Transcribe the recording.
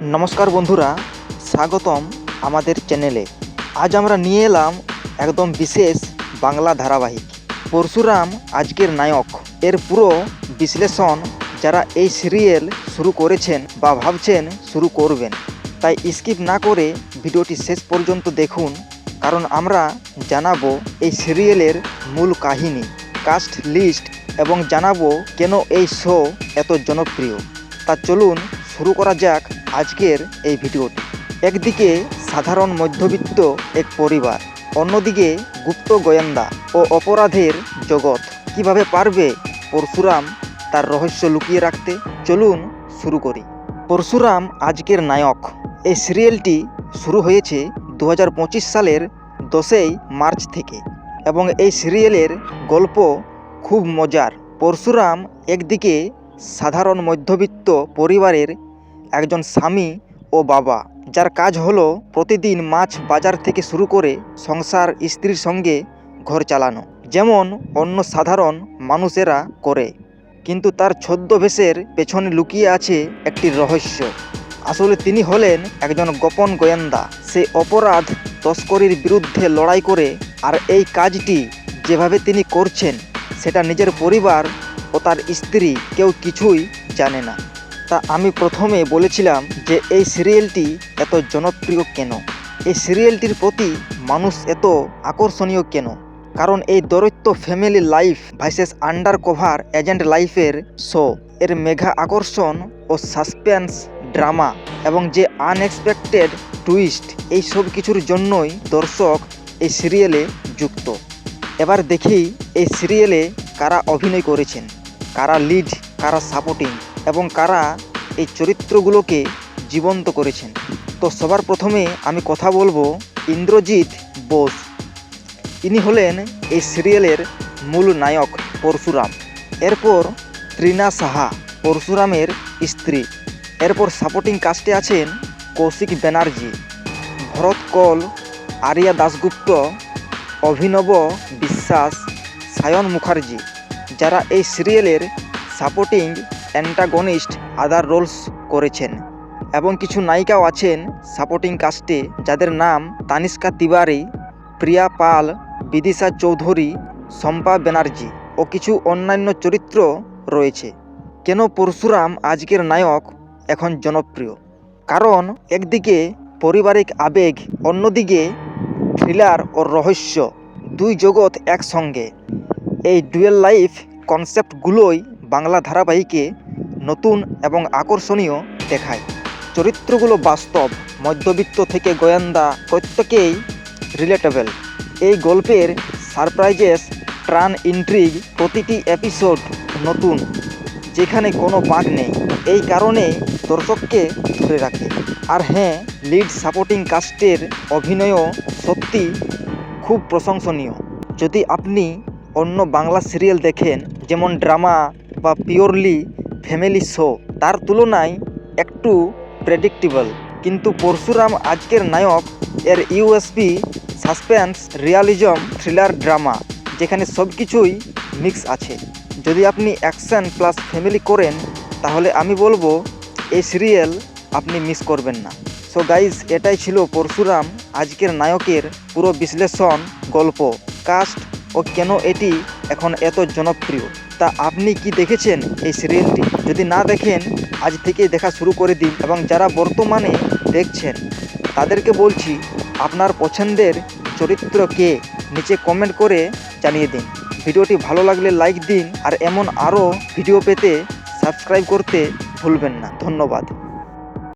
নমস্কার বন্ধুরা, স্বাগতম আমাদের চ্যানেলে। আজ আমরা নিয়ে এলাম একদম বিশেষ বাংলা ধারাবাহিক, পরশুরাম আজকের নায়ক। এর পুরো বিশ্লেষণ যারা এই সিরিয়াল শুরু করেছেন বা ভাবছেন শুরু করবেন, তাই স্কিপ না করে ভিডিওটি শেষ পর্যন্ত দেখুন, কারণ আমরা জানাব এই সিরিয়ালের মূল কাহিনী কাস্ট লিস্ট এবং জানাব কেন এই শো এত জনপ্রিয়। তা চলুন শুরু করা যাক আজকের এই ভিডিওটি একদিকে সাধারণ মধ্যবিত্ত এক পরিবার, অন্যদিকে গুপ্ত গোয়েন্দা ও অপরাধের জগৎ। কীভাবে পারবে পরশুরাম তার রহস্য লুকিয়ে রাখতে? চলুন শুরু করি। পরশুরাম আজকের নায়ক। এই সিরিয়ালটি শুরু হয়েছে দু হাজার পঁচিশ সালের দশই মার্চ থেকে এবং এই সিরিয়ালের গল্প খুব মজার। পরশুরাম একদিকে সাধারণ মধ্যবিত্ত পরিবারের একজন স্বামী ও বাবা, যার কাজ হলো প্রতিদিন মাছ বাজার থেকে শুরু করে সংসার, স্ত্রীর সঙ্গে ঘর চালানো। যেমন অন্য সাধারণ মানুষেরা করে। কিন্তু তার ছদ্মবেশের পেছনে লুকিয়ে আছে একটি রহস্য। আসলে তিনি হলেন একজন গোপন গোয়েন্দা। সে অপরাধ তস্করির বিরুদ্ধে লড়াই করে, আর এই কাজটি যেভাবে তিনি করছেন, সেটা নিজের পরিবার ও তার স্ত্রী কেউ কিছুই জানে না। তা আমি প্রথমে বলেছিলাম যে এই সিরিয়ালটি এত জনপ্রিয় কেন? এই সিরিয়ালটির প্রতি মানুষ এত আকর্ষণীয় কেন? কারণ এই দৈত্য family life vices undercover agent লাইফের শো এর মেঘা আকর্ষণ ও সাসপেন্স ড্রামা এবং যে আনএক্সপেক্টেড টুইস্ট এই সব কিছুর জন্যই দর্শক এই সিরিয়ালে যুক্ত। এবার দেখি এই সিরিয়ালে কারা অভিনয় করেছেন, কারা লিড কারা সাপোর্টিং এবং কারা এই চরিত্রগুলোকে জীবন্ত করেছেন। তো সবার প্রথমে আমি কথা বলব ইন্দ্রজিৎ বোস। ইনি হলেন এই সিরিয়ালের মূল নায়ক পরশুরাম। এরপর ত্রিনা সাহা, পরশুরামের স্ত্রী। এরপর সাপোর্টিং কাস্টে আছেন কৌশিক ব্যানার্জি, ভরত কল, আরিয়া দাশগুপ্ত, অভিনব বিশ্বাস, সায়ন মুখার্জি। যারা এই সিরিয়ালের সাপোর্টিং অ্যান্টাগনিস্ট আদার রোলস করেছেন এবং কিছু নায়িকাও আছেন সাপোর্টিং কাস্টে যাদের নাম তানিষ্কা তিওয়ারি, প্রিয়া পাল, বিদিশা চৌধুরী, শম্পা ব্যানার্জি ও কিছু অন্যান্য চরিত্র রয়েছে। কেন পরশুরাম আজকের নায়ক এখন জনপ্রিয়? কারণ একদিকে পারিবারিক আবেগ, অন্যদিকে থ্রিলার ও রহস্য, দুই জগৎ একসঙ্গে। এই ডুয়েল লাইফ কনসেপ্টগুলোই বাংলা ধারাবাহিকে নতুন এবং আকর্ষণীয় দেখায়। চরিত্রগুলো বাস্তব, মধ্যবিত্ত থেকে গোয়েন্দা প্রত্যেকেই রিলেটেবল এই গল্পের সারপ্রাইজেস ট্রান ইন্ট্রিগ প্রতিটি এপিসোড নতুন, যেখানে কোনো বাঁক নেই। এই কারণে দর্শককে ধরে রাখে। আর হ্যাঁ লিড সাপোর্টিং কাস্টের অভিনয়ও সত্যি খুব প্রশংসনীয়। যদি আপনি অন্য বাংলা সিরিয়াল দেখেন, যেমন ড্রামা বা পিওরলি ফ্যামিলি শো তার তুলনায় একটু প্রেডিক্টেবল কিন্তু পরশুরাম আজকের নায়ক, এর USP suspense realism thriller drama যেখানে সব কিছুই মিক্স আছে। যদি আপনি অ্যাকশন প্লাস ফ্যামিলি করেন, তাহলে আমি বলব, এই সিরিয়াল আপনি মিস করবেন না। সো গাইজ এটাই ছিল পরশুরাম আজকের নায়কের পুরো বিশ্লেষণ গল্প কাস্ট ও কেন এটি এখন এত জনপ্রিয়? তা আপনি কি দেখেছেন এই সিরিয়ালটি যদি না দেখেন, আজ থেকে দেখা শুরু করে দিন এবং যারা বর্তমানে দেখছেন, তাদেরকে বলছি, আপনার পছন্দের চরিত্র কে নিচে কমেন্ট করে জানিয়ে দিন। ভিডিওটি ভালো লাগলে লাইক দিন আর এমন আরও ভিডিও পেতে সাবস্ক্রাইব করতে ভুলবেন না। ধন্যবাদ।